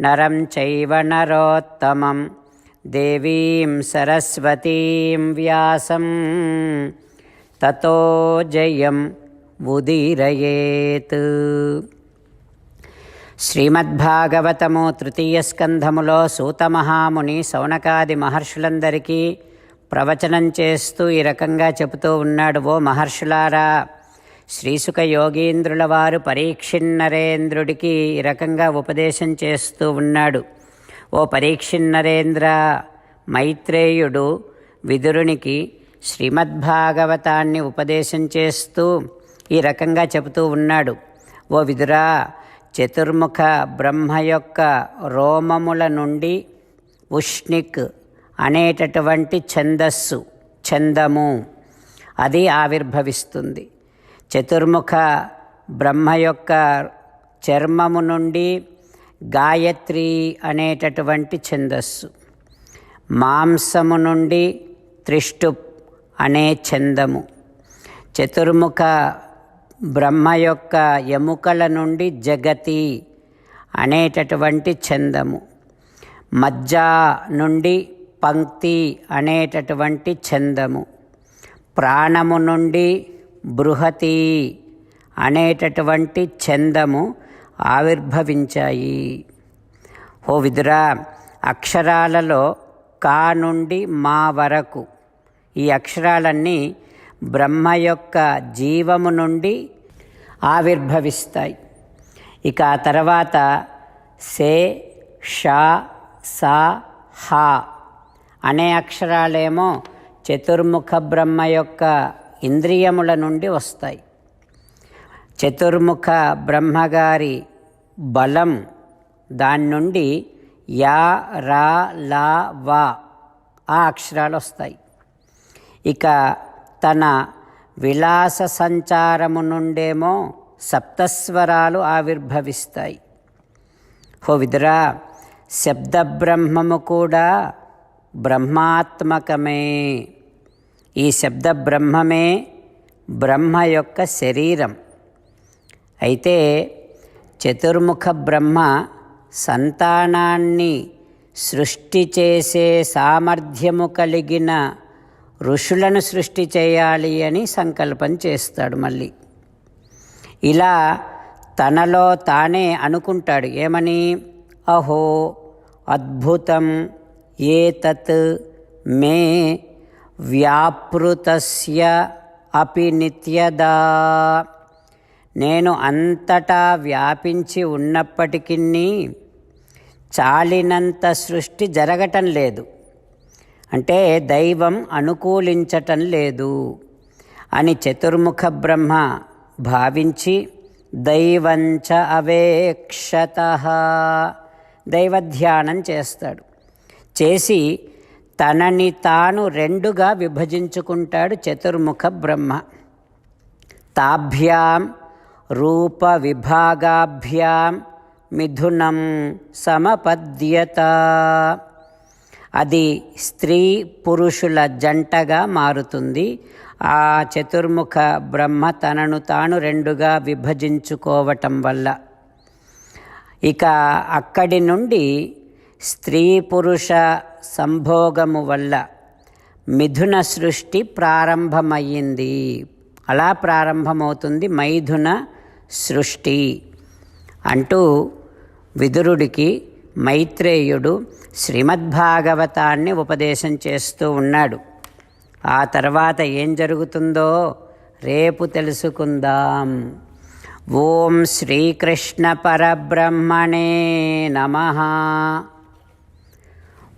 నరం చైవ నరోత్తమం. దేవీం సరస్వతీం వ్యాసం. తతో జయం ఉదీరయేత్. శ్రీమద్భాగవతము తృతీయ స్కంధములో సూతమహాముని సౌనకాది మహర్షులందరికీ ప్రవచనం చేస్తూ ఈ రకంగా చెబుతూ ఉన్నాడు ఓ మహర్షులారా. శ్రీసుక యోగీంద్రుల వారు పరీక్షిన్నరేంద్రుడికి ఈ రకంగా ఉపదేశం చేస్తూ ఉన్నాడు. ఓ పరీక్షిన్నరేంద్ర మైత్రేయుడు విదురునికి శ్రీమద్భాగవతాన్ని ఉపదేశం చేస్తూ ఈ రకంగా చెబుతూ ఉన్నాడు. ఓ విదురా చతుర్ముఖ బ్రహ్మ యొక్క రోమముల నుండి ఉష్ణిక్ అనేటటువంటి ఛందస్సు ఛందము అది ఆవిర్భవిస్తుంది. చతుర్ముఖ బ్రహ్మ యొక్క చర్మము నుండి గాయత్రి అనేటటువంటి ఛందస్సు. మాంసము నుండి త్రిష్టు అనే ఛందము. చతుర్ముఖ బ్రహ్మ యొక్క ఎముకల నుండి జగతి అనేటటువంటి ఛందము. మజ్జ నుండి పంక్తి అనేటటువంటి ఛందము. ప్రాణము నుండి బృహతి అనేటటువంటి చందము ఆవిర్భవించాయి. ఓ విదురా అక్షరాలలో కా నుండి మా వరకు ఈ అక్షరాలన్నీ బ్రహ్మ యొక్క జీవము నుండి ఆవిర్భవిస్తాయి. ఇక ఆ తర్వాత సే షా సా హా అనే అక్షరాలేమో చతుర్ముఖ బ్రహ్మ యొక్క ఇంద్రియముల నుండి వస్తాయి. చతుర్ముఖ బ్రహ్మగారి బలం దాని నుండి యా రా లా వా ఆ అక్షరాలు వస్తాయి. ఇక తన విలాస సంచారము నుండేమో సప్తస్వరాలు ఆవిర్భవిస్తాయి. హో విదురా శబ్దబ్రహ్మము కూడా బ్రహ్మాత్మకమే. ఈ శబ్ద బ్రహ్మమే బ్రహ్మ యొక్క శరీరం. అయితే చతుర్ముఖ బ్రహ్మ సంతానాన్ని సృష్టి చేసే సామర్థ్యము కలిగిన ఋషులను సృష్టి చేయాలి అని సంకల్పం చేస్తాడు మళ్ళీ. ఇలా తనలో తానే అనుకుంటాడు. ఏమని? అహో అద్భుతం ఏతత్ మే వ్యాపృతస్య అపి నిత్యదా. నేను అంతటా వ్యాపించి ఉన్నప్పటికీ చాలినంత సృష్టి జరగటం లేదు. అంటే దైవం అనుకూలించటం లేదు అని చతుర్ముఖ బ్రహ్మ భావించి దైవంచ అవేక్షత దైవధ్యానం చేస్తాడు. చేసి తనని తాను రెండుగా విభజించుకుంటాడు చతుర్ముఖ బ్రహ్మ. తాభ్యాం రూప విభాగాభ్యాం మిథునం సమపద్యత. అది స్త్రీ పురుషుల జంటగా మారుతుంది. ఆ చతుర్ముఖ బ్రహ్మ తనను తాను రెండుగా విభజించుకోవటం వల్ల. ఇక అక్కడి నుండి స్త్రీ పురుష సంభోగము వల్ల మిథున సృష్టి ప్రారంభమయ్యింది. అలా ప్రారంభమవుతుంది మైథున సృష్టి. అంటూ విదురుడికి మైత్రేయుడు శ్రీమద్భాగవతాన్ని ఉపదేశం చేస్తూ ఉన్నాడు. ఆ తర్వాత ఏం జరుగుతుందో రేపు తెలుసుకుందాం. ఓం శ్రీకృష్ణ పరబ్రహ్మణే నమ.